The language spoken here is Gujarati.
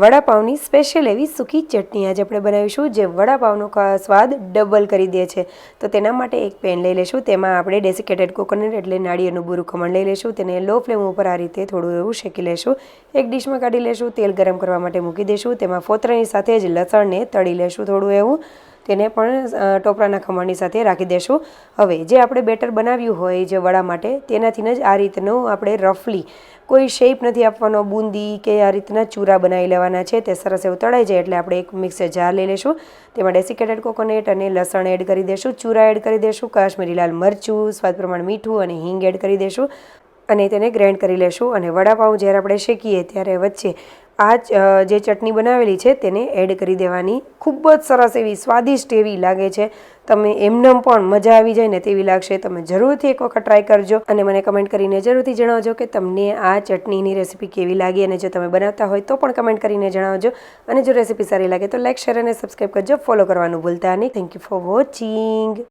વડાપાવની સ્પેશિયલ એવી સૂકી ચટણી આજે આપણે બનાવીશું જે વડાપાવનો સ્વાદ ડબલ કરી દે છે. તો તેના માટે એક પેન લઈ લેશું, તેમાં આપણે ડેસિકેટેડ કોકોનટ એટલે નાળિયેરનું બુરું ખમણ લઈ લેશું, તેને લો ફ્લેમ ઉપર આ રીતે થોડું એવું શેકી લેશું. એક ડીશમાં કાઢી લેશું, તેલ ગરમ કરવા માટે મૂકી દઈશું તેમાં ફોતરાની સાથે જ લસણને તળી લેશું થોડું એવું. તેને પણ ટોપરાના ખમણની સાથે રાખી દેશું. હવે, જે આપણે બેટર બનાવ્યું હોય જે વડા માટે તેનાથી જ આ રીતનું આપણે રફલી, કોઈ શેપ નથી આપવાનો, બુંદી કે આ રીતના ચૂરા બનાવી લેવાના છે, તે સરસ એવું તળાઈ જાય એટલે આપણે એક મિક્સર જાર લઈ લઈશું તેમાં ડેસિકેટેડ કોકોનટ અને લસણ એડ કરી દેશું, ચૂરા એડ કરી દેશું, કાશ્મીરી લાલ મરચું, સ્વાદ પ્રમાણે મીઠું અને હિંગ એડ કરી દેશું. અને તેને ગ્રાઇન્ડ કરી લેશું અને વડાપાઉં જ્યારે આપણે શેકીએ ત્યારે વચ્ચે આ જે ચટણી બનાવેલી છે તેને એડ કરી દેવાની. ખૂબ જ સરસ એવી સ્વાદિષ્ટ એવી લાગે છે. તમે એમનેમ પણ મજા આવી જાય ને તેવી લાગશે. તમે જરૂરથી એક વખત ટ્રાય કરજો અને મને કમેન્ટ કરીને જરૂરથી જણાવજો કે તમને આ ચટણીની રેસીપી કેવી લાગી અને જો તમે બનાવતા હોય તો પણ કમેન્ટ કરીને જણાવજો. અને જો રેસીપી સારી લાગે તો લાઇક શેર અને સબસ્ક્રાઈબ કરજો. ફોલો કરવાનું ભૂલતા નહીં. Thank you for watching